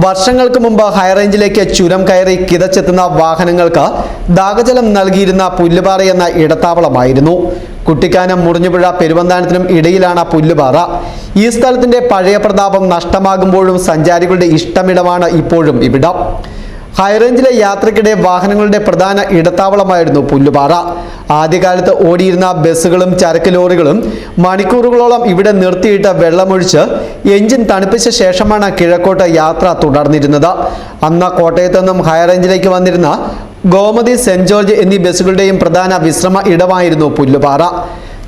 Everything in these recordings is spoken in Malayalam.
വർഷങ്ങൾക്ക് മുമ്പ് ഹൈറേഞ്ചിലേക്ക് ചുരം കയറി കിതച്ചെത്തുന്ന വാഹനങ്ങൾക്ക് ദാഹജലം നൽകിയിരുന്ന പുല്ലുപാറ എന്ന ഇടത്താവളമായിരുന്നു. കുട്ടിക്കാനം മുറിഞ്ഞുപുഴ പെരുവന്താനത്തിനും ഇടയിലാണ് പുല്ലുപാറ. ഈ സ്ഥലത്തിന്റെ പഴയ പ്രതാപം നഷ്ടമാകുമ്പോഴും സഞ്ചാരികളുടെ ഇഷ്ടമിടമാണ് ഇപ്പോഴും ഇവിടം. ഹൈറേഞ്ചിലെ യാത്രക്കിടെ വാഹനങ്ങളുടെ പ്രധാന ഇടത്താവളമായിരുന്നു പുല്ലുപാറ. ആദ്യകാലത്ത് ഓടിയിരുന്ന ബസ്സുകളും ചരക്ക് ലോറികളും മണിക്കൂറുകളോളം ഇവിടെ നിർത്തിയിട്ട് വെള്ളമൊഴിച്ച് എഞ്ചിൻ തണുപ്പിച്ച ശേഷമാണ് കിഴക്കോട്ട് യാത്ര തുടർന്നിരുന്നത്. അന്ന് കോട്ടയത്തു നിന്നും ഹൈറേഞ്ചിലേക്ക് വന്നിരുന്ന ഗോമതി സെന്റ് ജോർജ് എന്നീ ബസ്സുകളുടെയും പ്രധാന വിശ്രമ ഇടമായിരുന്നു പുല്ലുപാറ.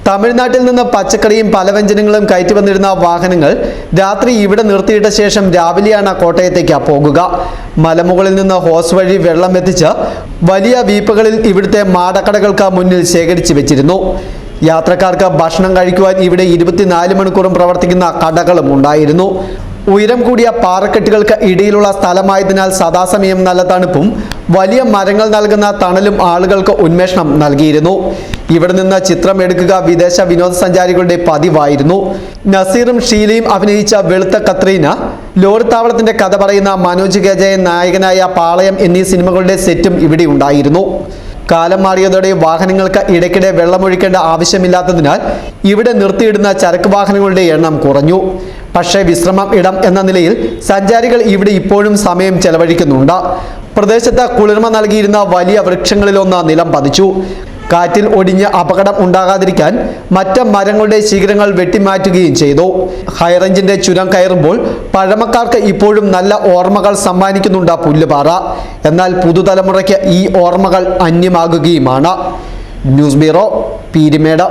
തമിഴ്നാട്ടിൽ നിന്ന് പച്ചക്കറിയും പലവ്യഞ്ജനങ്ങളും കയറ്റി വന്നിരുന്ന വാഹനങ്ങൾ രാത്രി ഇവിടെ നിർത്തിയിട്ട ശേഷം രാവിലെയാണ് കോട്ടയത്തേക്ക് പോകുക. മലമുകളിൽ നിന്ന് ഹോസ് വഴി വെള്ളം എത്തിച്ച് വലിയ വീപ്പകളിൽ ഇവിടുത്തെ മാടക്കടകൾക്ക് മുന്നിൽ ശേഖരിച്ചു വെച്ചിരുന്നു. യാത്രക്കാർക്ക് ഭക്ഷണം കഴിക്കുവാൻ ഇവിടെ ഇരുപത്തിനാല് മണിക്കൂറും പ്രവർത്തിക്കുന്ന കടകളും ഉണ്ടായിരുന്നു. ഉയരം കൂടിയ പാറക്കെട്ടുകൾക്ക് ഇടയിലുള്ള സ്ഥലമായതിനാൽ സദാസമയം നല്ല തണുപ്പും വലിയ മരങ്ങൾ നൽകുന്ന തണലും ആളുകൾക്ക് ഉന്മേഷണം നൽകിയിരുന്നു. ഇവിടെ നിന്ന് ചിത്രം എടുക്കുക വിദേശ വിനോദസഞ്ചാരികളുടെ പതിവായിരുന്നു. നസീറും ഷീലയും അഭിനയിച്ച വെളുത്ത കത്രീന ലോറിത്താവളത്തിന്റെ കഥ പറയുന്ന മനോജ് ഗജയൻ നായകനായ പാളയം എന്നീ സിനിമകളുടെ സെറ്റും ഇവിടെ ഉണ്ടായിരുന്നു. കാലം മാറിയതോടെ വാഹനങ്ങൾക്ക് ഇടയ്ക്കിടെ വെള്ളമൊഴിക്കേണ്ട ആവശ്യമില്ലാത്തതിനാൽ ഇവിടെ നിർത്തിയിടുന്ന ചരക്ക് വാഹനങ്ങളുടെ എണ്ണം കുറഞ്ഞു. പക്ഷേ വിശ്രമം ഇടം എന്ന നിലയിൽ സഞ്ചാരികൾ ഇവിടെ ഇപ്പോഴും സമയം ചെലവഴിക്കുന്നുണ്ട്. പ്രദേശത്ത് കുളിർമ നൽകിയിരുന്ന വലിയ വൃക്ഷങ്ങളിലൊന്ന് നിലം പതിച്ചു. കാറ്റിൽ ഒടിഞ്ഞ് അപകടം ഉണ്ടാകാതിരിക്കാൻ മറ്റ് മരങ്ങളുടെ ശിഖരങ്ങൾ വെട്ടിമാറ്റുകയും ചെയ്തു. ഹൈറേഞ്ചിന്റെ ചുരം കയറുമ്പോൾ പഴമക്കാർക്ക് ഇപ്പോഴും നല്ല ഓർമ്മകൾ സമ്മാനിക്കുന്നുണ്ട് പുല്ലുപാറ. എന്നാൽ പുതുതലമുറയ്ക്ക് ഈ ഓർമ്മകൾ അന്യമാകുകയുമാണ്. News bureau Peermade.